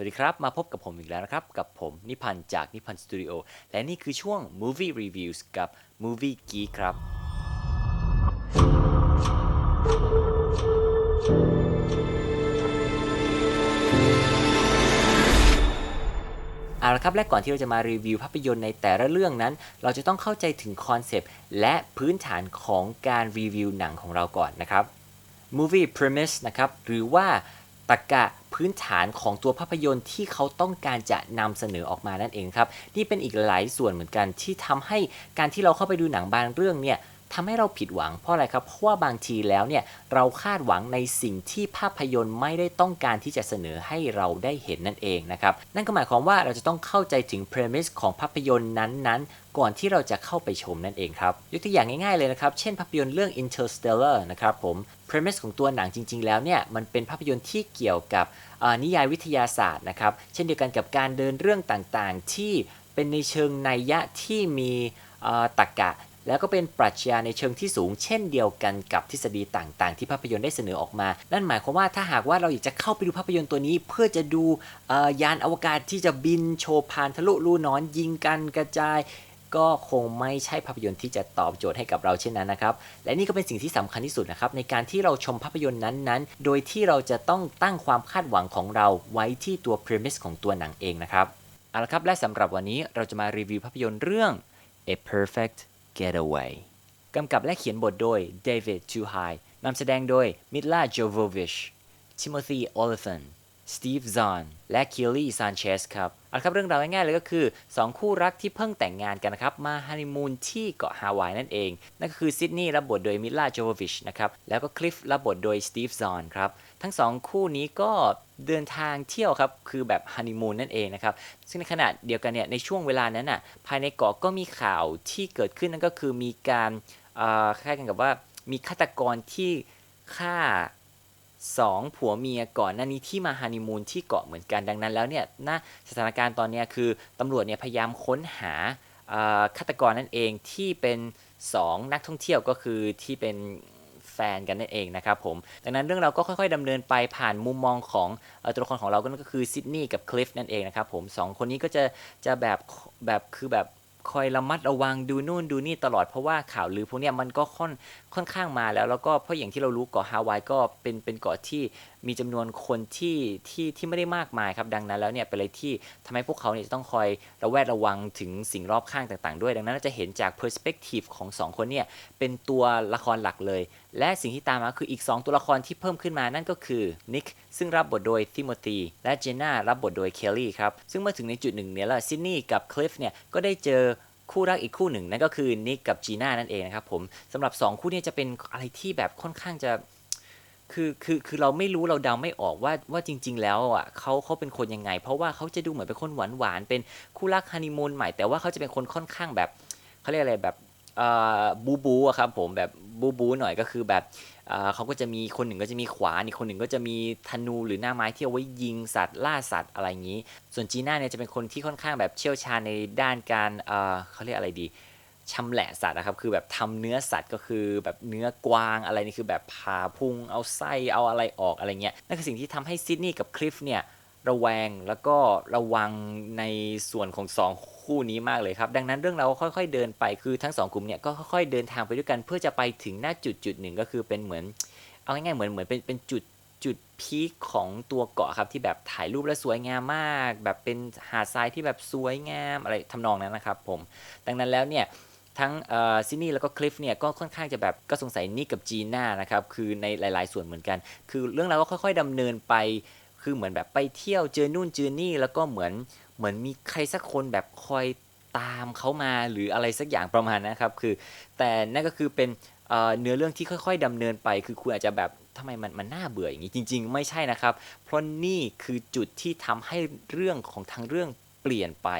สวัสดีครับ มาพบกับผมอีกแล้วนะครับ กับผมนิพันธ์จากนิพันธ์สตูดิโอและนี่คือช่วง Movie Reviews กับ Movie Geek ครับ เอาละครับและก่อนที่เราจะมารีวิวภาพยนตร์ในแต่ละเรื่องนั้น เราจะต้องเข้าใจถึงคอนเซปต์และพื้นฐานของการรีวิวหนังของเราก่อนนะครับ movie premise นะครับหรือว่า ตรกะพื้นฐานของตัวภาพยนตร์ที่เขาต้องการจะนำเสนอออกมานั่นเองครับ นี่เป็นอีกหลายส่วนเหมือนกันที่ทำให้การที่เราเข้าไปดูหนังบางเรื่องเนี่ย ทำให้เราผิดหวังเพราะอะไรครับ เพราะว่าบางทีแล้วเนี่ยเราคาดหวังในสิ่งที่ภาพยนตร์ไม่ได้ต้องการที่จะเสนอให้เราได้เห็นนั่นเองนะครับ นั่นก็หมายความว่าเราจะต้องเข้าใจถึง premise ของภาพยนตร์นั้นๆ ก่อนที่เราจะเข้าไปชมนั่นเองครับ ยกตัวอย่างง่ายๆเลยนะครับ เช่นภาพยนตร์เรื่อง Interstellar นะครับผม premise ของตัวหนังจริง ๆ แล้วเนี่ยมันเป็นภาพยนตร์ที่เกี่ยวกับนิยายวิทยาศาสตร์นะครับ เช่นเดียวกันกับการเดินเรื่องต่างๆ ที่เป็นในเชิงนัยยะที่มีตรรกะ แล้วก็เป็นปรัชญาในเชิงที่สูง เช่นเดียวกันกับทฤษฎีต่างๆ ที่ภาพยนตร์ได้เสนอออกมา นั่นหมายความว่าถ้าหากว่าเราอยากจะเข้าไปดูภาพยนตร์ตัวนี้ เพื่อจะดูยานอวกาศที่จะบินโชว์ผ่านทะลุรูนอนยิงกันกระจายก็คงไม่ใช่ภาพยนตร์ที่จะตอบโจทย์ให้กับเราเช่นนั้นนะครับ และนี่ก็เป็นสิ่งที่สำคัญที่สุดนะครับ ในการที่เราชมภาพยนตร์นั้นๆ โดยที่เราจะต้องตั้งความคาดหวังของเราไว้ที่ตัว premise ของตัวหนังเองนะครับ เอาละครับ และสำหรับวันนี้เราจะมารีวิวภาพยนตร์เรื่อง A Perfect Getaway กำกับและเขียนบทโดย David t u h i นำแสดงโดย Mila Jovovich Timothy Olyphant Steve Zahn และ Kelly Sanchez ครับเอาครับเรื่องราวง่ายๆเลยก็คือ 2 คู่รักที่เพิ่งแต่งงานกันนะครับ มาฮันนีมูนที่เกาะฮาวายนั่นเอง นั่นก็คือซิดนีย์รับบทโดยมิล a าโจววิชนะครับ แล้วก็คลิฟรับบทโดยสตีฟซอนครับ ทั้งสองคู่นี้ก็เดินทางเที่ยวครับ คือแบบฮันนีมูนนั่นเองนะครับ ซึ่งในขณะเดียวกันเนี่ยในช่วงเวลานั้นน่ะภายในเกาะก็มีข่าวที่เกิดขึ้นนั่นก็คือมีการคล้ายกันกับว่ามีฆาตกรที่ฆ่าสองผัวเมียก่อนหน้านี้ที่มาฮันนีมูนที่เกาะเหมือนกันดังนั้นแล้วเนี่ยณสถานการณ์ตอนนี้คือตำรวจเนี่ยพยายามค้นหาฆาตกรนั่นเองที่เป็น 2 นักท่องเที่ยวก็คือที่เป็น ฟนกันนั่นเองนะครับผมดังนั้นเรื่องเราก็ค่อยๆดำเนินไปผ่านมุมมองของตัวละครของเราก็นั่นก็คือซิดนีย์กับคลิฟนั่นเองนะครับผมสองคนนี้ก็จะจะแบบแบบคือแบบคอยระมัดระวังดูนู่นดูนี่ตลอดเพราะว่าข่าวลือพวกนี้มันก็ค่อนค่อนข้างมาแล้ว แล้วก็เพราะอย่างที่เรารู้เกาะฮาวายก็เป็นเป็นเกาะที่มีจำนวนคนที่ที่ที่ไม่ได้มากมายครับดังนั้นแล้วเนี่ยเป็นอะไรที่ทำให้พวกเขาเนี่ยจะต้องคอยระแวดระวังถึงสิ่งรอบข้างต่างๆ ด้วย ดังนั้นเราจะเห็นจาก perspective ของสองคนเนี่ยเป็นตัวละครหลักเลย และสิ่งที่ตามมาคืออีก 2 ตัวละครที่เพิ่มขึ้นมานั่นก็คือนิกซึ่งรับบทโดยทิโมธีและเจน่ารับบทโดยเคลลี่ครับซึ่งเมื่อถึงในจุดหนึ่งเนี่ยละซิดนีย์กับคลิฟเนี่ยก็ได้เจอคู่รักอีกคู่หนึ่งนั่นก็คือนิกกับจีน่านั่นเองนะครับผมสำหรับ 2 คู่เนี้จะเป็นอะไรที่แบบค่อนข้างจะ คือคือคือเราไม่รู้เราเดาไม่ออกว่าว่าจริง ๆ แล้วอะเขาเขาเป็นคนยังไง เพราะว่าเขาจะดูเหมือนเป็นคนหวานหวานๆเป็นคู่รักฮันนีมูนใหม่แต่ว่าเขาจะเป็นคนค่อนข้างแบบเขาเรียกอะไรแบบเอ่อบูบูอะครับผมแบบบูบูหน่อยก็คือแบบเอ่อเขาก็จะมีคนหนึ่งก็จะมีขวานอีกคนหนึ่งก็จะมีธนูหรือหน้าไม้ที่เอาไว้ยิงสัตว์ล่าสัตว์อะไรอย่างนี้ ส่วนจีน่าเนี่ยจะเป็นคนที่ค่อนข้างแบบเชี่ยวชาญในด้านการเอ่อเขาเรียกอะไรดี ชำแหละสัตว์นะครับ คือแบบทำเนื้อสัตว์ก็คือแบบเนื้อกวางอะไรนี่คือแบบผ่าพุงเอาไส้เอาอะไรออกอะไรเงี้ยนั่นคือสิ่งที่ทำให้ซิดนีย์กับคลิฟเนี่ยระแวงแล้วก็ระวังในส่วนของสองคู่นี้มากเลยครับ ดังนั้นเรื่องเราค่อยๆเดินไปคือทั้งสองกลุ่มเนี่ยก็ค่อยๆเดินทางไปด้วยกัน เพื่อจะไปถึงหน้าจุดจุดหนึ่งก็คือเป็นเหมือน เอาง่ายๆเหมือนเหมือนเป็นเป็นจุดจุดพีคของตัวเกาะครับที่แบบถ่ายรูปแล้วสวยงามมาก แบบเป็นหาดทรายที่แบบสวยงามอะไรทำนองนั้นนะครับผม ดังนั้นแล้วเนี่ย ทั้งซินนี่แล้วก็คลิฟเนี่ยก็ค่อนข้างจะแบบก็สงสัยนี่กับจีน่านะครับคือในหลาย ๆ ส่วนเหมือนกัน คือเรื่องราวก็ค่อย ๆดำเนินไป คือเหมือนแบบไปเที่ยวเจอนู่นเจอนี่แล้วก็เหมือนเหมือนมีใครสักคนแบบคอยตามเขามาหรืออะไรสักอย่างประมาณนะครับคือ แต่นั่นก็คือเป็นเนื้อเรื่องที่ค่อย ๆดำเนินไป คือคุณอาจจะแบบทำไมมันมันน่าเบื่ออย่างนี้จริง ๆ ไม่ใช่นะครับ เพราะนี่คือจุดที่ทำให้เรื่องของทางเรื่องเปลี่ยนไป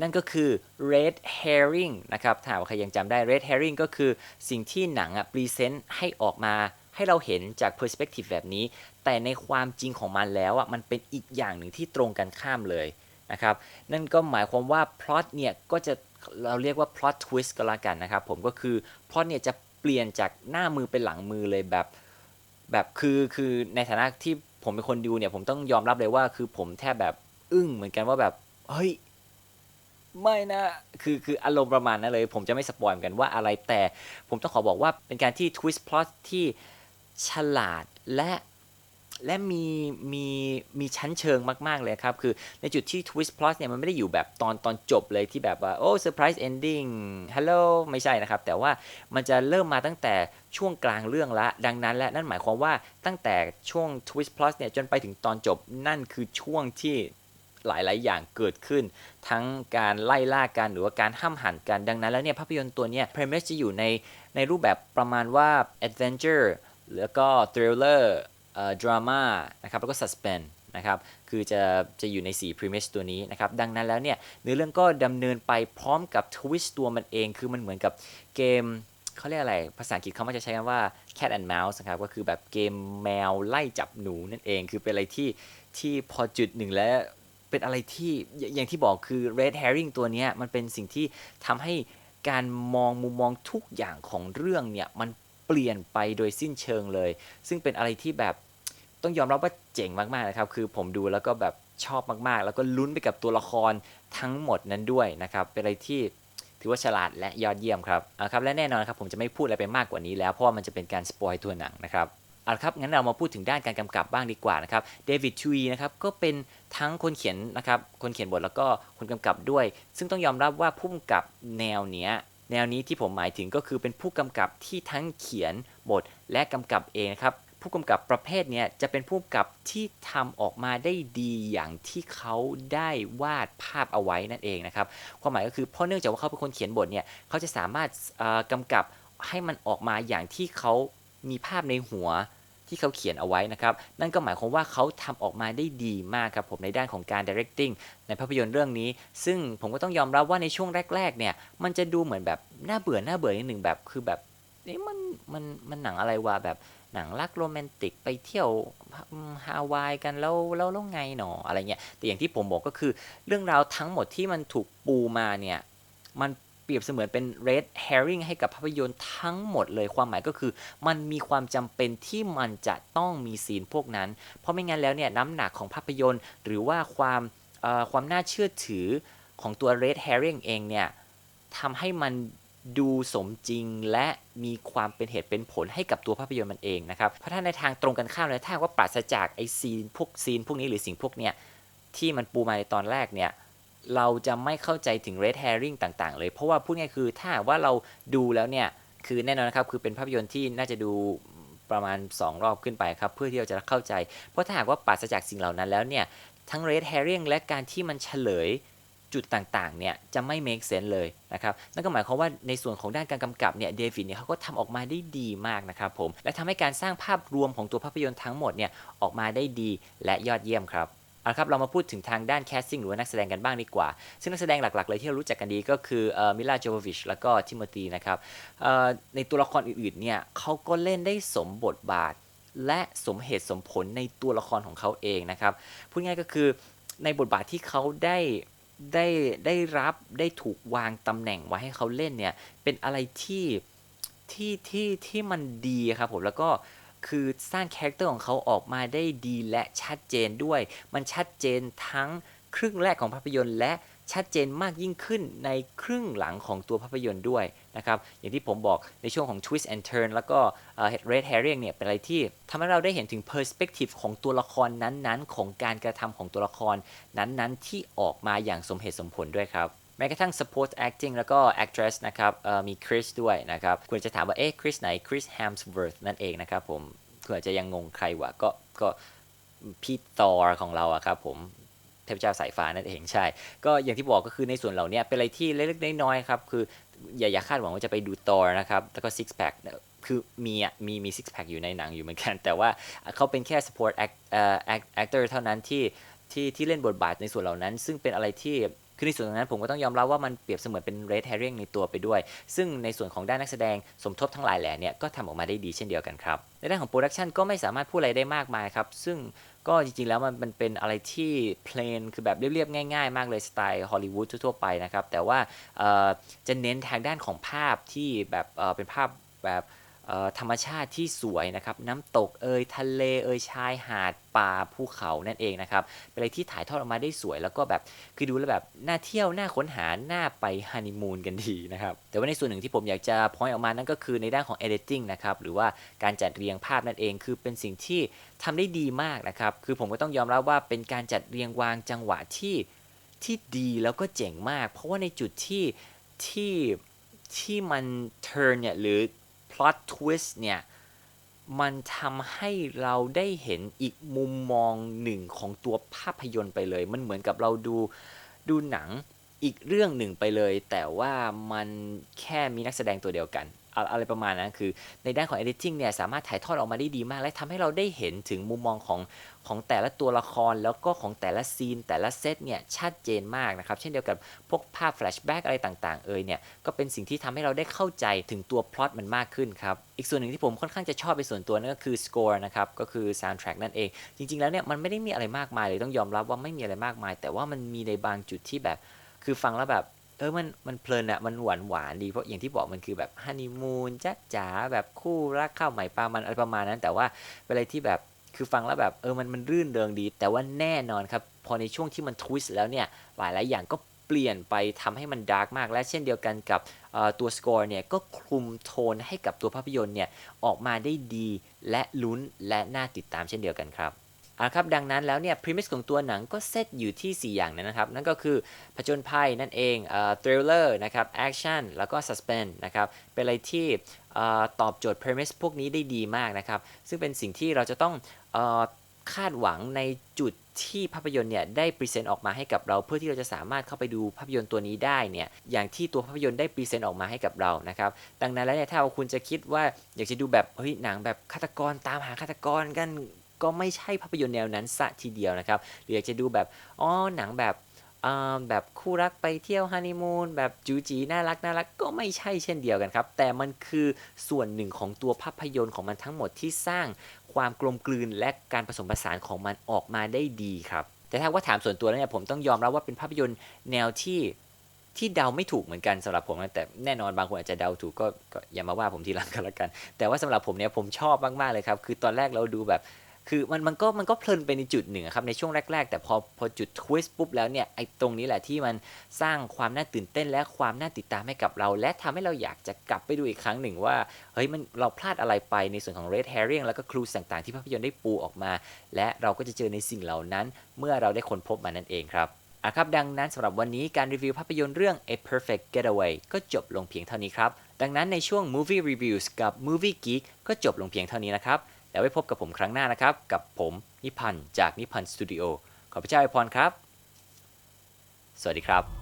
นั่นก็คือ red herring นะครับถ้าหากว่าใครยังจำได้ red herring ก็คือสิ่งที่หนังอะ present ให้ออกมาให้เราเห็นจาก perspective แบบนี้ แต่ในความจริงของมันแล้วอะมันเป็นอีกอย่างหนึ่งที่ตรงกันข้ามเลยนะครับ นั่นก็หมายความว่า plot เนี่ยก็จะเราเรียกว่า plot twist ก็แล้วกันนะครับ ผมก็คือ plot เนี่ยจะเปลี่ยนจากหน้ามือเป็นหลังมือเลยแบบแบบคือคือในฐานะที่ผมเป็นคนดูเนี่ยผมต้องยอมรับเลยว่าคือผมแทบแบบอึ้งเหมือนกันว่าแบบเฮ้ย ไม่นะ คือคืออารมณ์ประมาณนั้นเลย ผมจะไม่สปอยเหมือนกันว่าอะไรแต่ผมต้องขอบอกว่าเป็นการที่ twist plot ที่ฉลาดและและมีมีมีชั้นเชิงมาก ๆ เลยครับ คือในจุดที่ twist plot เนี่ยมันไม่ได้อยู่แบบตอนตอนจบเลยที่แบบว่า โอ้ surprise ending hello ไม่ใช่นะครับ แต่ว่ามันจะเริ่มมาตั้งแต่ช่วงกลางเรื่องละ ดังนั้นและนั่นหมายความว่าตั้งแต่ช่วง twist plot เนี่ยจนไปถึงตอนจบนั่นคือช่วงที่ หลาย ๆ อย่างเกิดขึ้น ทั้งการไล่ล่ากันหรือว่าการห้ามหันกันดังนั้นแล้วเนี่ยภาพยนตร์ตัวเนี้ย premise จะอยู่ในในรูปแบบประมาณว่า adventure แล้วก็ thriller เอ่อ drama นะครับแล้วก็ suspense นะครับคือจะจะอยู่ใน 4 premise ตัวนี้นะครับ ดังนั้นแล้วเนี่ยเนื้อเรื่องก็ดำเนินไปพร้อมกับ twist ตัวมันเอง คือมันเหมือนกับเกมเขาเรียกอะไร ภาษาอังกฤษเขามักจะใช้คำว่า cat and mouse นะครับ ก็คือแบบเกมแมวไล่จับหนูนั่นเอง คือเป็นอะไรที่ที่พอจุดหนึ่งแล้ว เป็นอะไรที่อย่างที่บอกคือ red herring ตัวนี้มันเป็นสิ่งที่ทำให้การมองมุมมองทุกอย่างของเรื่องเนี่ยมันเปลี่ยนไปโดยสิ้นเชิงเลย ซึ่งเป็นอะไรที่แบบต้องยอมรับว่าเจ๋งมากๆนะครับ คือผมดูแล้วก็แบบชอบมากๆ แล้วก็ลุ้นไปกับตัวละครทั้งหมดนั้นด้วยนะครับ เป็นอะไรที่ถือว่าฉลาดและยอดเยี่ยมครับเอาครับ และแน่นอนครับผมจะไม่พูดอะไรไปมากกว่านี้แล้ว เพราะว่ามันจะเป็นการสปอยตัวหนังนะครับ เอาละครับงั้นเรามาพูดถึงด้านการกำกับบ้างดีกว่านะครับเดวิดทูอีนะครับก็เป็นทั้งคนเขียนนะครับคนเขียนบทแล้วก็คนกำกับด้วย ซึ่งต้องยอมรับว่าผู้กำกับแนวเนี้ยแนวนี้ที่ผมหมายถึงก็คือเป็นผู้กำกับที่ทั้งเขียนบทและกำกับเองนะครับผู้กำกับประเภทเนี้ยจะเป็นผู้กำกับที่ทำออกมาได้ดีอย่างที่เขาได้วาดภาพเอาไว้นั่นเองนะครับความหมายก็คือเพราะเนื่องจากว่าเขาเป็นคนเขียนบทเนี่ยเขาจะสามารถเอ่อกำกับให้มันออกมาอย่างที่เขา มีภาพในหัวที่เขาเขียนเอาไว้นะครับ นั่นก็หมายความว่าเขาทำออกมาได้ดีมากครับผมในด้านของการ directing ในภาพยนตร์เรื่องนี้ ซึ่งผมก็ต้องยอมรับว่าในช่วงแรก ๆ เนี่ย มันจะดูเหมือนแบบน่าเบื่อน่าเบื่อนิดหนึ่งแบบคือแบบเอ๊ะมันมันมันหนังอะไรวะแบบหนังรักโรแมนติกไปเที่ยวฮาวายกันแล้วแล้วแล้วไงหนออะไรเงี้ยแต่อย่างที่ผมบอกก็คือเรื่องราวทั้งหมดที่มันถูกปูมาเนี่ยมัน รียบเสมือนเป็น red herring ให้กับภาพยนตร์ทั้งหมดเลยความหมายก็คือ มันมีความจำเป็นที่มันจะต้องมีซีนพวกนั้น เพราะไม่งั้นแล้วเนี่ยน้ำหนักของภาพยนตร์ หรือว่าความความน่าเชื่อถือของตัว red herring เองเนี่ยทำให้มันดูสมจริงและมีความเป็นเหตุเป็นผลให้กับตัวภาพยนตร์มันเองนะครับ เพราะถ้าในทางตรงกันข้ามเลยถ้าว่าปราศจากไอซีนพวกซีนพวกนี้หรือสิ่งพวกเนี้ยที่มันปูมาในตอนแรกเนี่ย เราจะไม่เข้าใจถึง red herring ต่างๆ เลย เพราะว่าพูดง่ายคือถ้าว่าเราดูแล้วเนี่ย คือแน่นอนนะครับ คือเป็นภาพยนตร์ที่น่าจะดูประมาณ 2 รอบขึ้นไปครับ เพื่อที่เราจะเข้าใจ เพราะถ้าหากว่าปราศจากสิ่งเหล่านั้นแล้วเนี่ย ทั้ง red herring และการที่มันเฉลยจุดต่างๆ เนี่ยจะไม่ make sense เลยนะครับ นั่นก็หมายความว่าในส่วนของด้านการกำกับเนี่ยเดวิดเนี่ยเขาก็ทำออกมาได้ดีมากนะครับผม และทำให้การสร้างภาพรวมของตัวภาพยนตร์ทั้งหมดเนี่ยออกมาได้ดีและยอดเยี่ยมครับ เอาละครับเรามาพูดถึงทางด้านแคสติ้งหรือว่านักแสดงกันบ้างดีกว่า ซึ่งนักแสดงหลักๆ เลยที่เรารู้จักกันดีก็คือมิลาโจโววิชแล้วก็ทิโมธีนะครับในตัวละครอื่นๆเนี่ยเขาก็เล่นได้สมบทบาท และสมเหตุสมผลในตัวละครของเขาเองนะครับพูดง่ายก็คือในบทบาทที่เขาได้ได้ได้รับได้ถูกวางตำแหน่งไว้ให้เขาเล่นเนี่ยเป็นอะไรที่ที่ที่ที่มันดีครับผมแล้วก็ คือสร้างคาแรคเตอร์ของเขาออกมาได้ดีและชัดเจนด้วย มันชัดเจนทั้งครึ่งแรกของภาพยนตร์ และชัดเจนมากยิ่งขึ้นในครึ่งหลังของตัวภาพยนตร์ด้วยนะครับ อย่างที่ผมบอกในช่วงของ twist and turn แล้วก็เอ่อ red herring เนี่ยเป็นอะไรที่ทำให้เราได้เห็นถึง perspective ของตัวละครนั้นๆ ของการกระทำของตัวละครนั้นๆ ที่ออกมาอย่างสมเหตุสมผลด้วยครับ แม้กระทั่ง support acting แล้วก็ actress นะครับมีคริสด้วยนะครับคุณจะถามว่าเอ๊ะคริสไหนคริส Hemsworth นั่นเองนะครับผมเผื่อจะยังงงใครวะก็ก็พี่ตอร์ของเราอะครับผมเทพเจ้าสายฟ้านั่นเองใช่ ก็อย่างที่บอกก็คือในส่วนเหล่านี้เป็นอะไรที่เล็กๆน้อยๆครับ คืออย่าอย่าคาดหวังว่าจะไปดูตอร์นะครับ แล้วก็ six pack เนี่ยคือมีอะมีมี six pack อยู่ในหนังอยู่เหมือนกัน แต่ว่าเขาเป็นแค่ support act เอ่อ actor เท่านั้นที่ ที่ที่เล่นบทบาทในส่วนเหล่านั้น ซึ่งเป็นอะไรที่คือในส่วนตรงนั้นผมก็ต้องยอมรับว่ามันเปรียบเสมือนเป็น red herring ในตัวไปด้วย ซึ่งในส่วนของด้านนักแสดงสมทบทั้งหลายแหล่เนี่ยก็ทำออกมาได้ดีเช่นเดียวกันครับ ในด้านของโปรดักชันก็ไม่สามารถพูดอะไรได้มากมายครับ ซึ่งก็จริงๆแล้วมันเป็นอะไรที่เพลนคือแบบเรียบๆ ง่ายๆ มากเลยสไตล์ฮอลลีวูดทั่วๆไปนะครับ แต่ว่าจะเน้นทางด้านของภาพที่แบบเป็นภาพแบบ ธรรมชาติที่สวยนะครับน้ำตกเอยทะเลเอยชายหาดป่าภูเขานั่นเองนะครับเป็นอะไรที่ถ่ายทอดออกมาได้สวยแล้วก็แบบคือดูแล้วแบบน่าเที่ยวน่าค้นหาน่าไปฮันนีมูนกันดีนะครับแต่ว่าในส่วนหนึ่งที่ผมอยากจะพอยออกมานั่นก็คือในด้านของ editing นะครับหรือว่าการจัดเรียงภาพนั่นเอง คือเป็นสิ่งที่ทำได้ดีมากนะครับคือผมก็ต้องยอมรับว่าเป็นการจัดเรียงวางจังหวะที่ที่ดีแล้วก็เจ๋งมาก เพราะว่าในจุดที่ที่ที่มัน turn เนี่ยหรือ plot twist เนี่ย มันทำให้เราได้เห็นอีกมุมมองหนึ่งของตัวภาพยนตร์ไปเลย มันเหมือนกับเราดูดูหนังอีกเรื่องหนึ่งไปเลย แต่ว่ามันแค่มีนักแสดงตัวเดียวกัน อะไรประมาณนั้นคือ ในด้านของ editing เนี่ยสามารถถ่ายทอดออกมาได้ดีมาก และทำให้เราได้เห็นถึงมุมมองของของแต่ละตัวละครแล้วก็ของแต่ละซีน แต่ละเซตเนี่ยชัดเจนมากนะครับ เช่นเดียวกับพวกภาพแฟลชแบ็กอะไรต่างๆ เอ่ยเนี่ยก็เป็นสิ่งที่ทำให้เราได้เข้าใจถึงตัวพล็อตมันมากขึ้นครับ อีกส่วนหนึ่งที่ผมค่อนข้างจะชอบเป็นส่วนตัวนั่นก็คือ score นะครับ ก็คือ soundtrack นั่นเอง จริง ๆ แล้วเนี่ยมันไม่ได้มีอะไรมากมายเลยต้องยอมรับว่าไม่มีอะไรมากมาย แต่ว่ามันมีในบางจุดที่แบบ คือฟังแล้วแบบ ออมันมันเพลินอะมันหวานหวานดีเพราะอย่างที่บอกมันคือแบบฮันนีมูนจ๊ะจ๋าแบบคู่รักข้าวใหม่ปลามันอะไรประมาณนั้น แต่ว่าเป็นอะไรที่แบบคือฟังแล้วแบบเออมันมันรื่นเริงดี แต่ว่าแน่นอนครับ พอในช่วงที่มันทวิสต์แล้วเนี่ยหลายหลายอย่างก็เปลี่ยนไปทำให้มันดาร์กมาก และเช่นเดียวกันกับตัวสกอร์เนี่ยก็คลุมโทนให้กับตัวภาพยนตร์เนี่ยออกมาได้ดีและลุ้นและน่าติดตามเช่นเดียวกันครับ ครับดังนั้นแล้วเนี่ยพรีมิสของตัวหนังก็เซตอยู่ที่ 4 อย่างนั้นนะครับ นั่นก็คือผจญภัยนั่นเองเอ่อทริลเลอร์นะครับแอคชั่นแล้วก็ซัสเพนนะครับ เป็นอะไรที่เอ่อตอบโจทย์พรีมิสพวกนี้ได้ดีมากนะครับ ซึ่งเป็นสิ่งที่เราจะต้องเอ่อคาดหวังในจุดที่ภาพยนตร์เนี่ยได้พรีเซนต์ออกมาให้กับเรา เพื่อที่เราจะสามารถเข้าไปดูภาพยนตร์ตัวนี้ได้เนี่ยอย่างที่ตัวภาพยนตร์ได้พรีเซนต์ออกมาให้กับเรานะครับดังนั้นแล้วเนี่ยถ้าคุณจะคิดว่าอยากจะดูแบบเฮ้ยหนังแบบฆาตกรตามหาฆาตกรกัน ก็ไม่ใช่ภาพยนตร์แนวนั้นซะทีเดียวนะครับ หรืออยากจะดูแบบอ๋อหนังแบบแบบคู่รักไปเที่ยวฮันนีมูนแบบจูจีน่ารักน่ารักก็ไม่ใช่เช่นเดียวกันครับ แต่มันคือส่วนหนึ่งของตัวภาพยนตร์ของมันทั้งหมดที่สร้างความกลมกลืนและการผสมผสานของมันออกมาได้ดีครับ แต่ถ้าว่าถามส่วนตัวแล้วเนี่ยผมต้องยอมรับว่าเป็นภาพยนตร์แนวที่ที่เดาไม่ถูกเหมือนกันสำหรับผมนะแต่แน่นอนบางคนอาจจะเดาถูกก็ก็อย่ามาว่าผมทีหลังกันละกัน แต่ว่าสำหรับผมเนี่ยผมชอบมากๆเลยครับ คือตอนแรกเราดูแบบ คือมันมันก็มันก็เพลินไปในจุดหนึ่งครับในช่วงแรก ๆ แต่พอพอจุดทวิสต์ปุ๊บแล้วเนี่ยไอ้ตรงนี้แหละที่มันสร้างความน่าตื่นเต้นและความน่าติดตามให้กับเรา และทำให้เราอยากจะกลับไปดูอีกครั้งหนึ่งว่าเฮ้ยมันเราพลาดอะไรไปในส่วนของ Red Herring แล้วก็ครูต่างๆ ที่ภาพยนตร์ได้ปูออกมา และเราก็จะเจอในสิ่งเหล่านั้น เมื่อเราได้ค้นพบมันนั่นเองครับอะครับดังนั้นสำหรับวันนี้การรีวิวภาพยนตร์เรื่อง A Perfect Getaway ก็จบลงเพียงเท่านี้ครับดังนั้นในช่วง Movie Reviews กับ Movie Geek ก็จบลงเพียงเท่านี้นะครับ แล้วไว้พบกับผมครั้งหน้านะครับ กับผมนิพันธ์จากนิพันธ์สตูดิโอขอพระเจ้าอวยพรครับ สวัสดีครับ